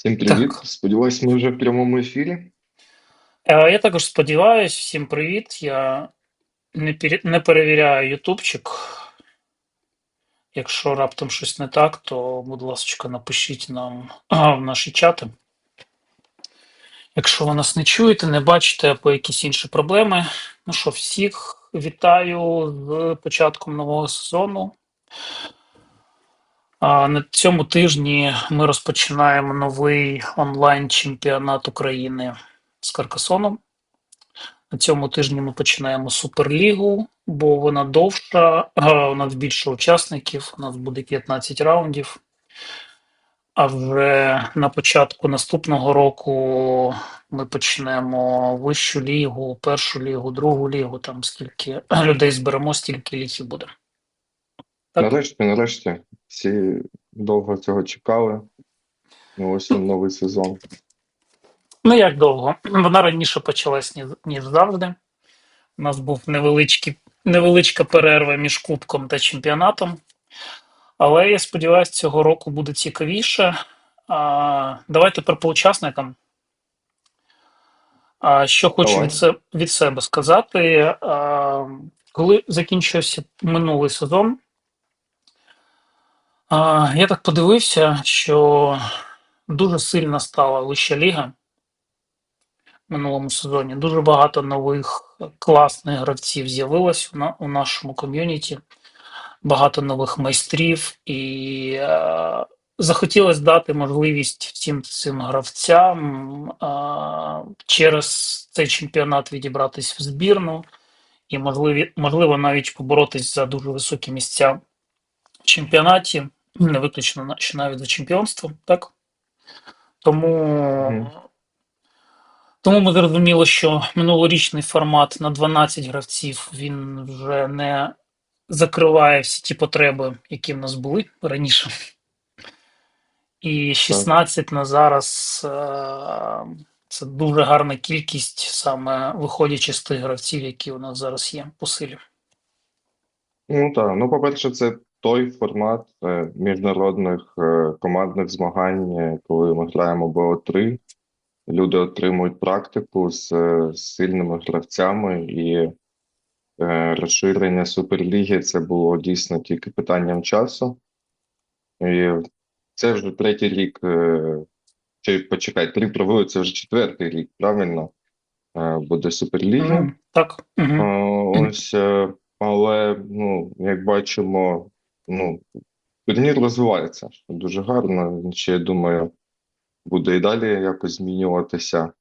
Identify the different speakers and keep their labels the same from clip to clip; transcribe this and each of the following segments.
Speaker 1: Всім привіт.
Speaker 2: Так.
Speaker 1: Сподіваюсь, ми вже в прямому ефірі.
Speaker 2: Е, Я також сподіваюсь, всім привіт. Я не, пері- не перевіряю ютубчик. Якщо раптом щось не так, то, будь ласка, напишіть нам а, в наші чати. Якщо ви нас не чуєте, не бачите або якісь інші проблеми. Ну що, всіх вітаю з початком нового сезону. На цьому тижні ми розпочинаємо новий онлайн-чемпіонат України з Каркасоном. На цьому тижні ми починаємо Суперлігу, бо вона довша, у нас більше учасників, у нас буде 15 раундів. А вже на початку наступного року ми почнемо вищу лігу, першу лігу, другу лігу. Там скільки людей зберемо, стільки лігів буде. Так.
Speaker 1: Нарешті, нарешті, всі довго цього чекали. Ну, ось він новий сезон.
Speaker 2: Ну як довго? Вона раніше почалась, ніж, ніж завжди. У нас був невеличкий, невеличка перерва між кубком та чемпіонатом. Але я сподіваюся, цього року буде цікавіше. А, Давай тепер по учасникам. А, Що хочу
Speaker 1: Давай.
Speaker 2: від, се- від себе сказати. А, Коли закінчився минулий сезон, я так подивився, що дуже сильно стала вища ліга в минулому сезоні. Дуже багато нових класних гравців з'явилось у, нашому ком'юніті. багато нових майстрів, і е, захотілося дати можливість всім цим гравцям е, через цей чемпіонат відібратись в збірну і можливо навіть поборотись за дуже високі місця в чемпіонаті, не виключно на- що навіть за чемпіонство, так? Тому.
Speaker 1: Мгм.
Speaker 2: Тому ми зрозуміли, що минулорічний формат на 12 гравців він вже не закриває всі ті потреби, які в нас були раніше. І 16 на зараз е, це дуже гарна кількість, саме виходячи з тих гравців, які у нас зараз є по силі.
Speaker 1: Ну так, ну, по-перше, це той формат е, міжнародних е, командних змагань, е, коли ми граємо БО3. Люди отримують практику з, сильними гравцями, і розширення Суперліги це було дійсно тільки питанням часу. І це вже третій рік, чи почекай, три провели, це вже четвертий рік, правильно? Буде Суперліга.
Speaker 2: Мгм, Так.
Speaker 1: А,
Speaker 2: Угу.
Speaker 1: Ось, але ну, як бачимо, ну, турнір розвивається дуже гарно. Він ще, я думаю, буде і далі якось змінюватися.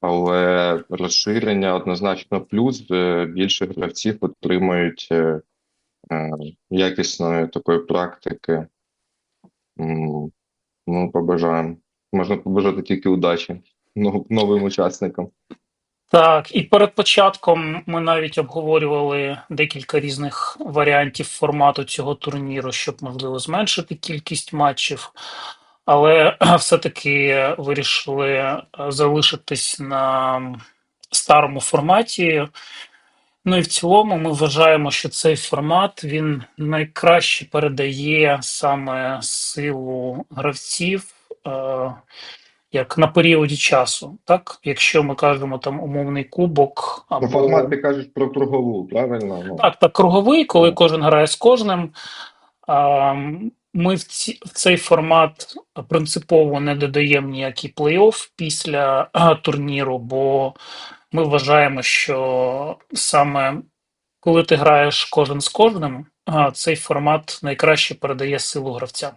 Speaker 1: Але розширення однозначно плюс, е, більше гравців отримають е, е, якісної такої практики. Ну, побажаємо. Можна побажати тільки удачі новим учасникам.
Speaker 2: Так, і перед початком ми навіть обговорювали декілька різних варіантів формату цього турніру, щоб можливо зменшити кількість матчів, але все-таки вирішили е, залишитись на старому форматі. Ну і в цілому ми вважаємо, що цей формат він найкраще передає саме силу гравців. Як на періоді часу, так? Якщо ми кажемо там умовний кубок
Speaker 1: Ну,
Speaker 2: або
Speaker 1: формат ти кажеш про кругову, правильно? Ну,
Speaker 2: так, так, круговий, коли
Speaker 1: Так.
Speaker 2: кожен грає з кожним. А, Ми в, ці, в цей формат принципово не додаємо ніякий плей-офф після а, турніру, бо ми вважаємо, що саме коли ти граєш кожен з кожним, а, цей формат найкраще передає силу гравця.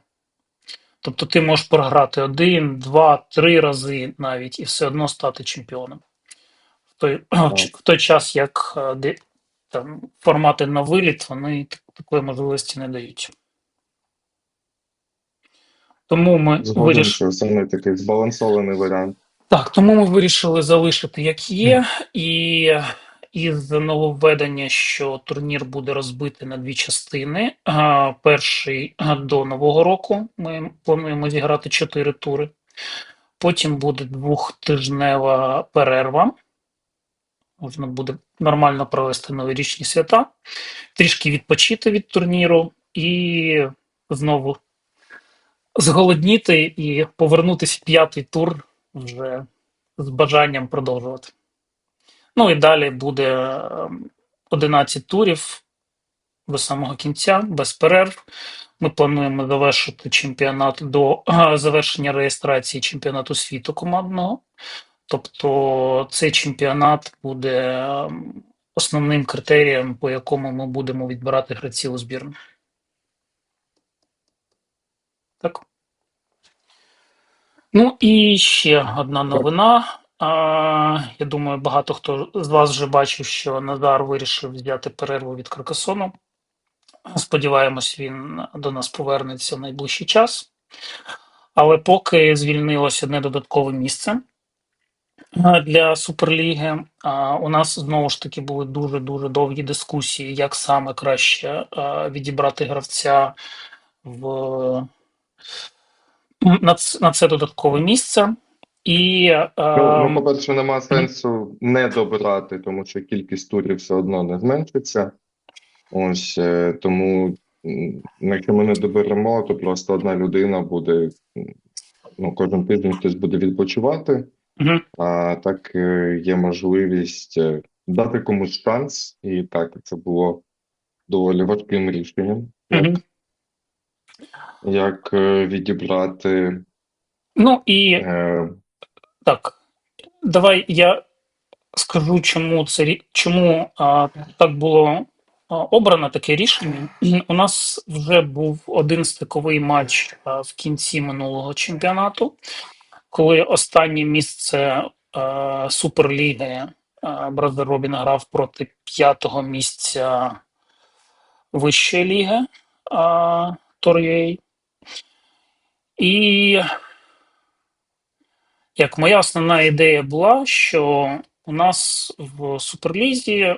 Speaker 2: Тобто ти можеш програти один, два, три рази навіть і все одно стати чемпіоном. В той, в той час, як е, де, там, формати на виліт, вони такої можливості не дають. Тому ми вирішили.
Speaker 1: саме такий збалансований варіант.
Speaker 2: Так, тому ми вирішили залишити як є, і із нововведення, що турнір буде розбитий на дві частини. Перший до Нового року ми плануємо зіграти чотири тури. Потім буде двохтижнева перерва. Можна буде нормально провести новорічні свята, трішки відпочити від турніру і знову зголодніти і повернутися в п'ятий тур вже з бажанням продовжувати. Ну і далі буде ем, 11 турів до самого кінця, без перерв. Ми плануємо завершити чемпіонат до завершення реєстрації чемпіонату світу командного. Тобто цей чемпіонат буде ем, основним критерієм, по якому ми будемо відбирати гравців у збірну. Так. Ну і ще одна новина. Я думаю, багато хто з вас вже бачив, що Назар вирішив взяти перерву від Каркасону. Сподіваємось, він до нас повернеться в найближчий час. Але поки звільнилося одне додаткове місце для Суперліги, у нас знову ж таки були дуже дуже довгі дискусії, як саме краще відібрати гравця в на це додаткове місце. І
Speaker 1: Ну, ну,
Speaker 2: ем,
Speaker 1: по-перше, нема сенсу не добирати, тому що кількість турів все одно не зменшиться. Ось е, тому, якщо ми не доберемо, то просто одна людина буде, ну, кожен тиждень хтось буде відпочивати,
Speaker 2: мгм,
Speaker 1: а так е, є можливість е, дати комусь шанс, і так це було доволі важким рішенням, як,
Speaker 2: мгм.
Speaker 1: як е, відібрати.
Speaker 2: ну і
Speaker 1: Е,
Speaker 2: Так, давай я скажу, чому це чому а, так було а, обрано таке рішення. У нас вже був один стиковий матч а, в кінці минулого чемпіонату, коли останнє місце а, Суперліги а, Бразер Робін грав проти п'ятого місця Вищої ліги а, Тор'єй. І Як моя основна ідея була, що у нас в Суперлізі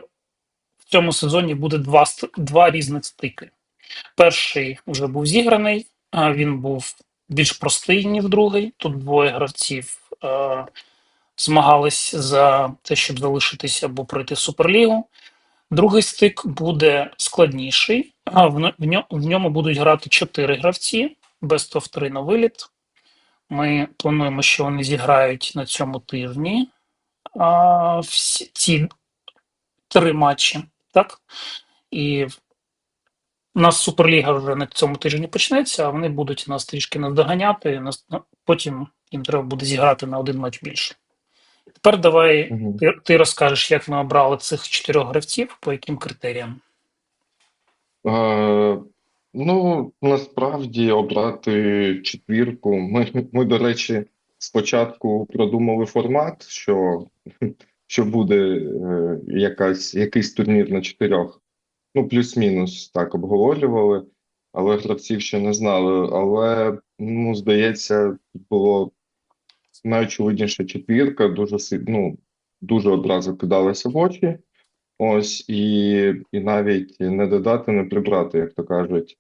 Speaker 2: в цьому сезоні буде два, два різних стики. Перший вже був зіграний, він був більш простий, ніж другий. Тут двоє гравців е, змагались за те, щоб залишитися або пройти Суперлігу. Другий стик буде складніший, в ньому будуть грати чотири гравці, без of 3 на виліт. Ми плануємо, що вони зіграють на цьому тижні а, всі ці три матчі, так? І у нас Суперліга вже на цьому тижні почнеться, а вони будуть нас трішки наздоганяти. Нас, ну, потім їм треба буде зіграти на один матч більше. Тепер давай
Speaker 1: мгм.
Speaker 2: ти, ти розкажеш, як ми обрали цих чотирьох гравців, по яким критеріям.
Speaker 1: Ну, насправді обрати четвірку. Ми, ми, до речі, спочатку продумали формат, що, що буде е, якась, якийсь турнір на чотирьох. Ну, плюс-мінус так обговорювали, але гравців ще не знали. Але, ну, здається, було найочевидніша четвірка, дуже ну, дуже одразу кидалася в очі. Ось і, і навіть не додати, не прибрати, як то кажуть.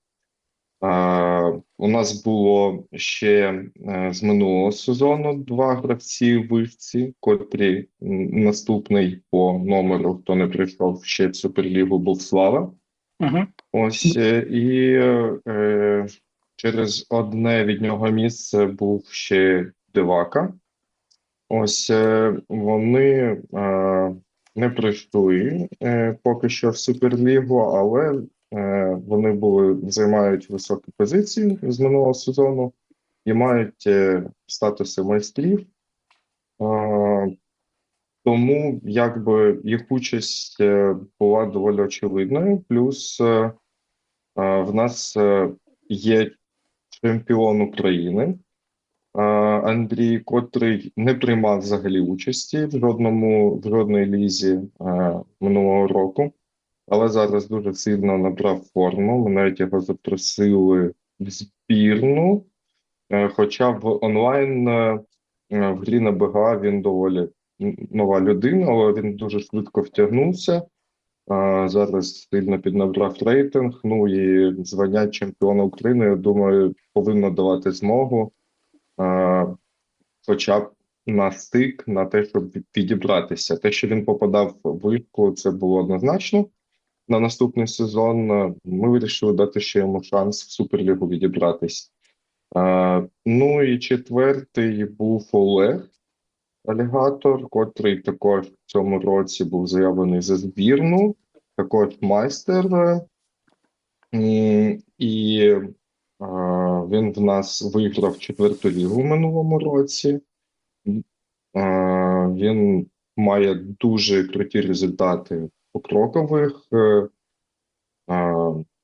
Speaker 1: У нас було ще е, з минулого сезону два гравці в вишці, котрі наступний по номеру, хто не прийшов ще в Суперлігу, був Слава.
Speaker 2: Угу.
Speaker 1: Ось е, і е, через одне від нього місце був ще Девака. Ось е, вони е, не прийшли е, поки що в Суперлігу, але вони були займають високі позиції з минулого сезону і мають е, статуси майстрів. Е, тому якби їх участь е, була доволі очевидною. Плюс е, е, в нас е, є чемпіон України. е, Андрій, котрий не приймав взагалі участі в жодному в жодній лізі е, минулого року, але зараз дуже сильно набрав форму. Ми навіть його запросили в збірну. Е, Хоча в онлайн е, е, в грі на БГА він доволі нова людина, але він дуже швидко втягнувся. Зараз сильно піднабрав рейтинг. Ну і звання чемпіона України, я думаю, повинно давати змогу, хоча б на стик, на те, щоб відібратися. Те, що він попадав в вишку, це було однозначно. На наступний сезон е, ми вирішили дати ще йому шанс в Суперлігу відібратись. Е, ну і четвертий був Олег Алігатор, котрий також в цьому році був заявлений за збірну, також майстер. е, І він в нас виграв четверту лігу минулому році. Він має дуже круті результати по крокових. е,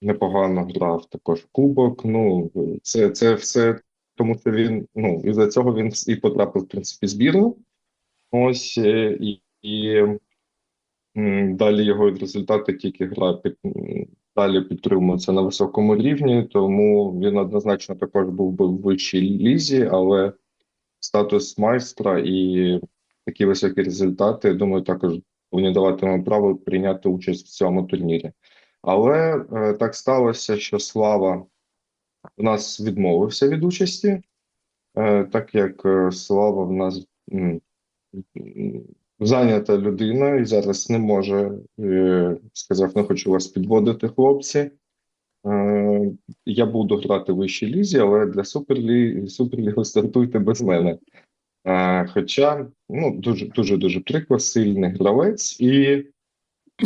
Speaker 1: Непогано грав також кубок. Ну, це, це все тому, що він, ну, із-за цього він і потрапив, в принципі, збірну. Ось е, і, і далі його результати тільки гра під, далі підтримуються на високому рівні, тому він однозначно також був би в вищій лізі, але статус майстра і такі високі результати, думаю, також повинні давати йому право прийняти участь в цьому турнірі. Але е, так сталося, що Слава у нас відмовився від участі, е, так як е, Слава в нас м, м, зайнята людина і зараз не може, е, сказав, не хочу вас підводити, хлопці. Е, Я буду грати в вищій лізі, але для Суперлі... Суперліги стартуйте без мене. Е, Хоча ну, дуже дуже дуже прикро, сильний гравець, і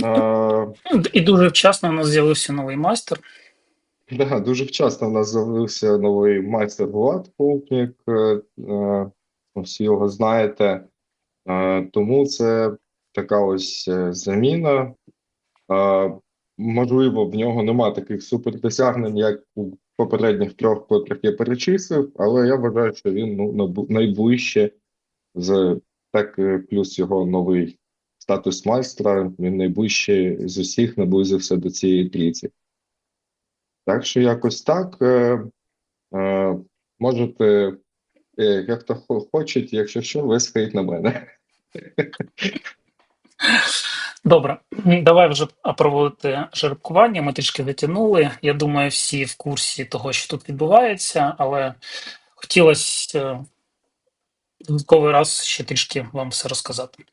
Speaker 1: е,
Speaker 2: І дуже вчасно у нас з'явився новий майстер.
Speaker 1: да, дуже вчасно в нас з'явився новий майстер Влад Полкнік. е, е, Всі його знаєте. Е, Тому це така ось е, заміна. Е, Можливо, в нього нема таких супердосягнень, як у попередніх трьох, котрих я перечислив, але я вважаю, що він ну, найближче з так, е, плюс його новий статус майстра, він найближче з усіх наблизився до цієї трійці. Так що якось так. Е, е, можете, е, як то хо- хочуть, якщо що, вискають на мене.
Speaker 2: Добре, давай вже проводити жеребкування. Ми трішки затягнули. Я думаю, всі в курсі того, що тут відбувається, але хотілося е, додатковий раз ще трішки вам все розказати.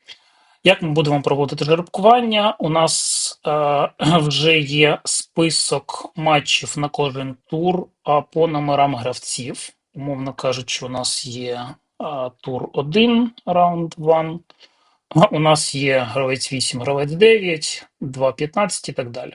Speaker 2: Як ми будемо проводити жеребкування? У нас е, вже є список матчів на кожен тур а по номерам гравців. Умовно кажучи, у нас є е, тур 1, раунд 1. У нас є гравець 8, гравець 9, 2, 15 і так далі.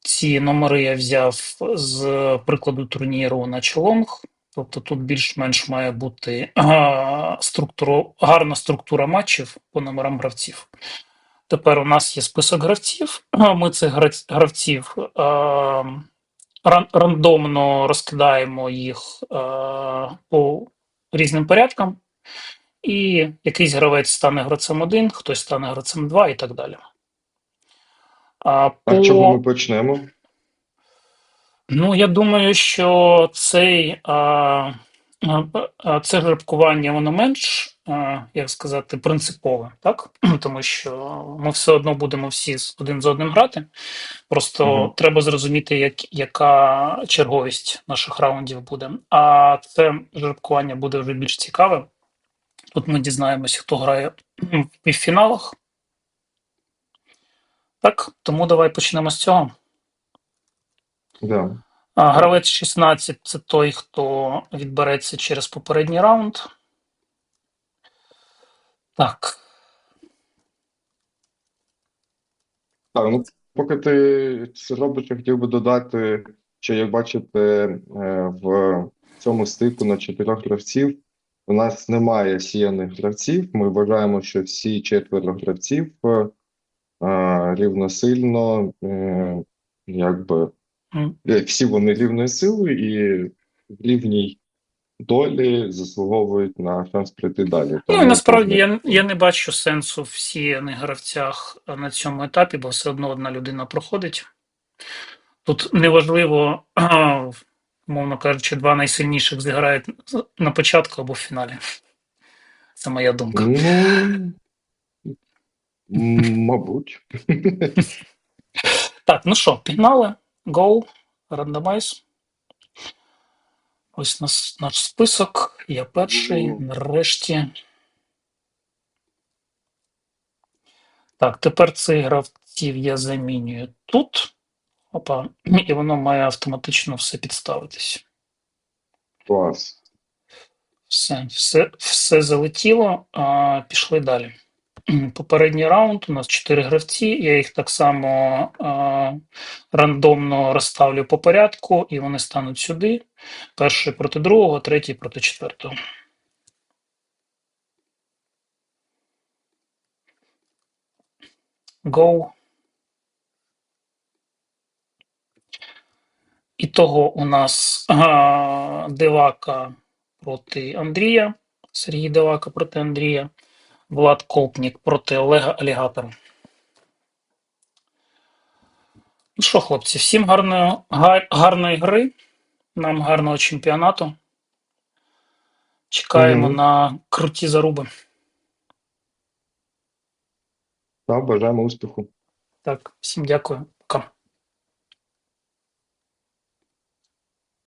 Speaker 2: Ці номери я взяв з прикладу турніру на Чолонг. Тобто тут більш-менш має бути а, структуру, гарна структура матчів по номерам гравців. Тепер у нас є список гравців. Ми цих гравців а, рандомно розкидаємо їх а, по різним порядкам. І якийсь гравець стане гравцем 1, хтось стане гравцем 2 і так далі. А,
Speaker 1: А
Speaker 2: по...
Speaker 1: чого ми почнемо?
Speaker 2: Ну, я думаю, що цей, а, а, а, це жеребкування, воно менш, а, як сказати, принципове, так? Тому що ми все одно будемо всі один з одним грати. Просто
Speaker 1: Мгм.
Speaker 2: треба зрозуміти, як, яка черговість наших раундів буде. А це жеребкування буде вже більш цікаве. Тут ми дізнаємось, хто грає в півфіналах. Так, тому давай почнемо з цього.
Speaker 1: Да.
Speaker 2: А, Гравець 16 це той, хто відбереться через попередній раунд. Так.
Speaker 1: Так, ну поки ти це робиш, я хотів би додати, що як бачите, е, в цьому стику на чотирьох гравців у нас немає сіяних гравців. Ми вважаємо, що всі четверо гравців е, е, рівносильно, е, якби е, всі вони рівної сили і в рівній долі заслуговують на шанс прийти далі.
Speaker 2: Ну і
Speaker 1: Тому
Speaker 2: насправді я, я не бачу сенсу в сіяних гравцях на цьому етапі, бо все одно одна людина проходить. Тут неважливо, мовно кажучи, два найсильніших зіграють на початку або в фіналі. Це моя думка.
Speaker 1: Ну, мабуть.
Speaker 2: Так, ну що, пігнали. Go, рандомайз. Ось нас, наш список. Я перший. Нарешті. Так, тепер цих гравців я замінюю тут. Опа, і воно має автоматично все підставитись.
Speaker 1: Клас.
Speaker 2: Все, все, все залетіло. А, пішли далі. Попередній раунд у нас чотири гравці. Я їх так само а, рандомно розставлю по порядку, і вони стануть сюди. Перший проти другого, третій проти четвертого. Go. Ітого у нас а, Девака проти Андрія. Сергій Девака проти Андрія. Влад Колпнік проти Олега Алігатора. Ну що, хлопці, всім гарної, гар- гарної гри. Нам гарного чемпіонату. Чекаємо
Speaker 1: Мгм.
Speaker 2: на круті заруби.
Speaker 1: Та, бажаємо успіху.
Speaker 2: Так, всім дякую.